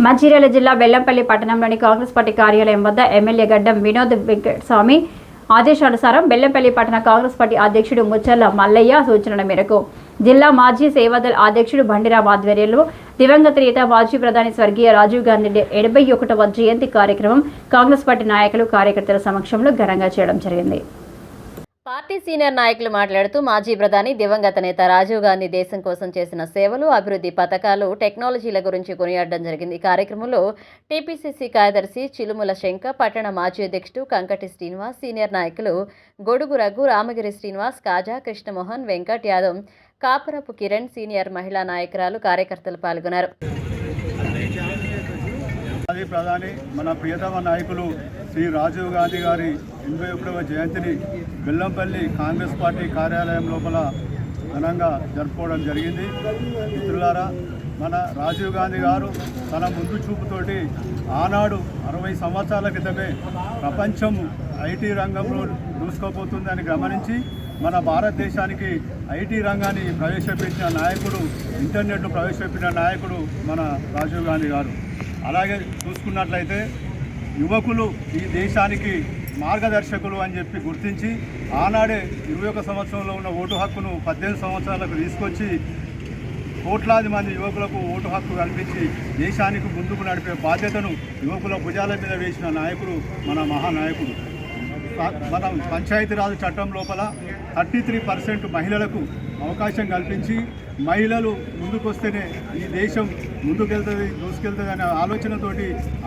మంచిర్యాల జిల్లా బెల్లంపల్లి పట్టణంలోని కాంగ్రెస్ పార్టీ కార్యాలయం వద్ద ఎమ్మెల్యే గడ్డం వినోద్ వెంకటస్వామి ఆదేశానుసారం బెల్లంపల్లి పట్టణ కాంగ్రెస్ పార్టీ అధ్యక్షుడు ముచ్చర్ల మల్లయ్య సూచనల మేరకు జిల్లా మాజీ సేవాదళ అధ్యక్షుడు బండిరామ్ ఆధ్వర్యంలో దివంగత నేత మాజీ ప్రధాని స్వర్గీయ రాజీవ్ గాంధీ ఎనభై ఒకటవ జయంతి కార్యక్రమం కాంగ్రెస్ పార్టీ నాయకులు కార్యకర్తల సమక్షంలో ఘనంగా చేయడం జరిగింది. పార్టీ సీనియర్ నాయకులు మాట్లాడుతూ మాజీ ప్రధాని దివంగత నేత రాజీవ్ గాంధీ దేశం కోసం చేసిన సేవలు అభివృద్ధి పథకాలు టెక్నాలజీల గురించి కొనియాడడం జరిగింది. ఈ కార్యక్రమంలో టీపీసీసీ కార్యదర్శి చిలుముల శంక పట్టణ మాజీ అధ్యక్షుడు కంకటి శ్రీనివాస్ సీనియర్ నాయకులు గొడుగు రఘు రామగిరి శ్రీనివాస్ కాజా కృష్ణమోహన్ వెంకట్ యాదవ్ కాపురపు కిరణ్ సీనియర్ మహిళా నాయకురాలు కార్యకర్తలు పాల్గొన్నారు. మాజీ ప్రధాని మన ప్రియతమ నాయకులు శ్రీ రాజీవ్ గాంధీ గారి ఎనభై ఒకటవ జయంతిని బెల్లంపల్లి కాంగ్రెస్ పార్టీ కార్యాలయం లోపల ఘనంగా జరుపుకోవడం జరిగింది. మిత్రులారా మన రాజీవ్ గాంధీ గారు తన ముందు చూపుతోటి ఆనాడు అరవై సంవత్సరాల క్రితమే ప్రపంచం ఐటీ రంగంలో దూసుకోబోతుందని గమనించి మన భారతదేశానికి ఐటీ రంగాన్ని ప్రవేశపెట్టిన నాయకుడు ఇంటర్నెట్ ప్రవేశపెట్టిన నాయకుడు మన రాజీవ్ గాంధీ గారు. అలాగే చూసుకున్నట్లయితే యువకులు ఈ దేశానికి మార్గదర్శకులు అని చెప్పి గుర్తించి ఆనాడే ఇరవై ఒక సంవత్సరంలో ఉన్న ఓటు హక్కును పద్దెనిమిది సంవత్సరాలకు తీసుకొచ్చి కోట్లాది మంది యువకులకు ఓటు హక్కు కల్పించి దేశానికి ముందుకు నడిపే బాధ్యతను యువకుల భుజాల మీద వేసిన నాయకుడు మన మహానాయకుడు. మన పంచాయతీరాజ్ చట్టం లోపల థర్టీ త్రీ పర్సెంట్ మహిళలకు అవకాశం కల్పించి మహిళలు ముందుకొస్తేనే ఈ దేశం ముందుకెళ్తుంది దూసుకెళ్తుంది అనే ఆలోచనతోటి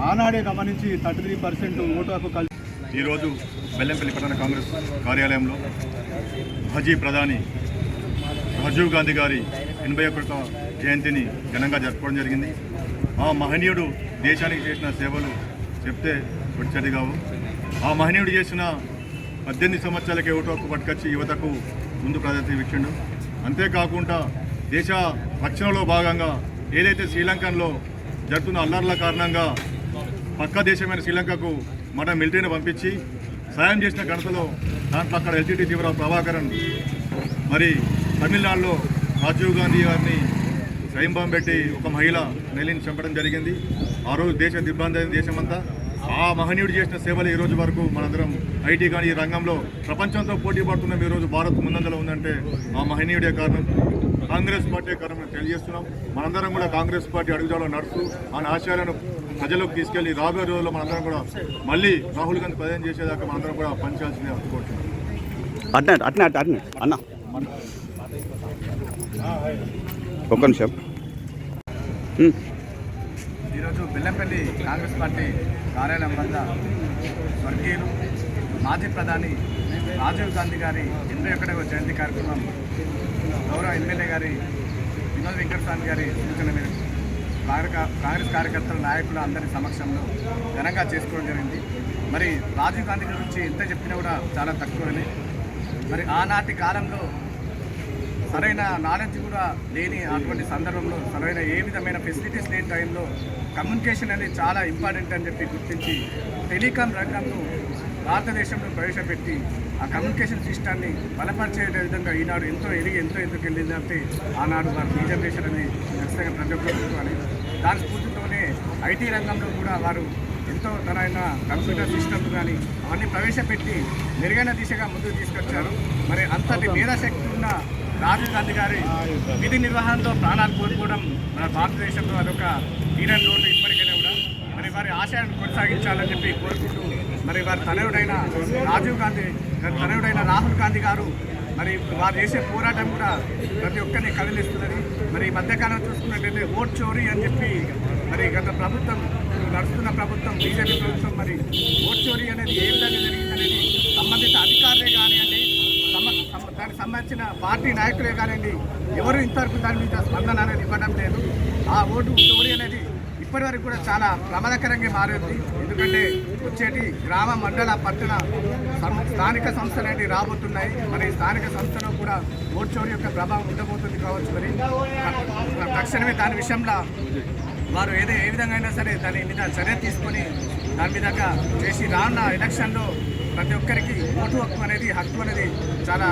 ఆనాడే గమనించి థర్టీ త్రీ పర్సెంట్ ఓటు హక్కు కల్పి ఈరోజు బెల్లంపల్లి పట్టణ కాంగ్రెస్ కార్యాలయంలో మాజీ ప్రధాని రాజీవ్ గాంధీ గారి ఎనభై ఒకటవ జయంతిని ఘనంగా జరుపుకోవడం జరిగింది. ఆ మహనీయుడు దేశానికి చేసిన సేవలు చెప్తే వచ్చేది కావు ఆ మహనీయుడు చేసిన పద్దెనిమిది సంవత్సరాలకే ఓటు పట్టుకొచ్చి యువతకు ముందు ప్రాధాన్యత ఇచ్చిండు. అంతేకాకుండా దేశ రక్షణలో భాగంగా ఏదైతే శ్రీలంకలో జరుగుతున్న అల్లర్ల కారణంగా పక్క దేశమైన శ్రీలంకకు మన మిలిటరీని పంపించి సాయం చేసిన ఘనతలో దాంట్లో అక్కడ ఎల్టీటీ తీవ్ర ప్రభాకరన్ మరి తమిళనాడులో రాజీవ్ గాంధీ గారిని స్వయంభం పెట్టి ఒక మహిళ నెలిని చంపడం జరిగింది. ఆ రోజు దేశ దిగ్బంధ దేశమంతా. ఆ మహనీయుడు చేసిన సేవలు ఈ రోజు వరకు మనందరం ఐటీ కానీ ఈ రంగంలో ప్రపంచంతో పోటీ పడుతున్నాం ఈ రోజు భారత్ ముందంజలో ఉందంటే ఆ మహనీయుడే కారణం. కాంగ్రెస్ పార్టీ కారణం తెలియజేస్తున్నాం. మనందరం కూడా కాంగ్రెస్ పార్టీ అడుగుజాడలో నడుస్తూ ఆ ఆశయాలను ప్రజలకు తీసుకెళ్ళి రాబోయే రోజుల్లో మనందరం కూడా మళ్ళీ రాహుల్ గాంధీ ప్రధాని చేసేదాకా మనందరం కూడా పనిచేయాల్సిందే అనుకుంటున్నాం అన్న. ఒక్క నిమిషం. ఈరోజు బెల్లంపల్లి కాంగ్రెస్ పార్టీ కార్యాలయం వద్ద స్వర్గీయులు మాజీ ప్రధాని రాజీవ్ గాంధీ గారి ఎనభై ఒకటవ జయంతి కార్యక్రమం గౌరవ ఎమ్మెల్యే గారి వినోద్ వెంకటస్వామి గారి సూచన మేరకు కాంగ్రెస్ కార్యకర్తల నాయకుల అందరి సమక్షంలో ఘనంగా చేసుకోవడం జరిగింది. మరి రాజీవ్ గాంధీ గురించి ఎంత చెప్పినా కూడా చాలా తక్కువనే. మరి ఆనాటి కాలంలో సరైన నాలెడ్జ్ కూడా లేని అటువంటి సందర్భంలో సరైన ఏ విధమైన ఫెసిలిటీస్ లేని టైంలో కమ్యూనికేషన్ అనేది చాలా ఇంపార్టెంట్ అని చెప్పి గుర్తించి టెలికాం రంగంలో భారతదేశంలో ప్రవేశపెట్టి ఆ కమ్యూనికేషన్ సిస్టాన్ని బలపరిచే విధంగా ఈనాడు ఎంతో ఎదిగి ఎంతో ఎందుకు వెళ్ళిందంటే ఆనాడు వారి ఈ జనరేషన్ అనేది ఖచ్చితంగా ప్రతి ఒక్కరు దాని స్ఫూర్తితోనే ఐటీ రంగంలో కూడా వారు ఎంతో తనైన కంప్యూటర్ సిస్టమ్స్ కానీ అవన్నీ ప్రవేశపెట్టి మెరుగైన దిశగా ముందుకు తీసుకొచ్చారు. మరి అంతటి మేధాశక్తి ఉన్న రాజీవ్ గాంధీ గారి విధి నిర్వహణలో ప్రాణాలు కోల్పోవడం మన భారతదేశంలో అదొక తీరని రోడ్డు ఇప్పటికైనా కూడా. మరి వారి ఆశయాన్ని కొనసాగించాలని చెప్పి కోరుకుంటూ మరి వారి తనయుడైన రాజీవ్ గాంధీ గారి తనయుడైన రాహుల్ గాంధీ గారు మరి వారు చేసే పోరాటం కూడా ప్రతి ఒక్కరిని కదిలిస్తున్నది. మరి ఈ మధ్యకాలం చూసుకున్నట్టయితే ఓట్ చోరీ అని చెప్పి మరి గత ప్రభుత్వం నడుస్తున్న ప్రభుత్వం బీజేపీ ప్రభుత్వం మరి ఓట్ చోరీ అనేది ఏ విధంగా జరిగిందనేది సంబంధిత అధికారులే సమ- దానికి సంబంధించిన పార్టీ నాయకులే కానివ్వండి ఎవరు ఇంతవరకు దాని మీద స్పందన అనేది ఇవ్వడం లేదు. ఆ ఓటు చోరీ అనేది ఇప్పటి వరకు కూడా చాలా ప్రమాదకరంగా మారింది. ఎందుకంటే వచ్చేటి గ్రామ మండల పట్టణ స్థానిక సంస్థలు అనేవి రాబోతున్నాయి. మరి స్థానిక సంస్థలో కూడా ఓటు చోరీ యొక్క ప్రభావం ఉండబోతుంది కావచ్చు మరి. తక్షణమే దాని విషయంలో వారు ఏదో ఏ విధంగా అయినా సరే దాని మీద చర్య తీసుకొని దాని మీద చేసి రానున్న ఎలక్షన్లో ప్రతి ఒక్కరికి ఓటు హక్కు అనేది హక్కు అనేది చాలా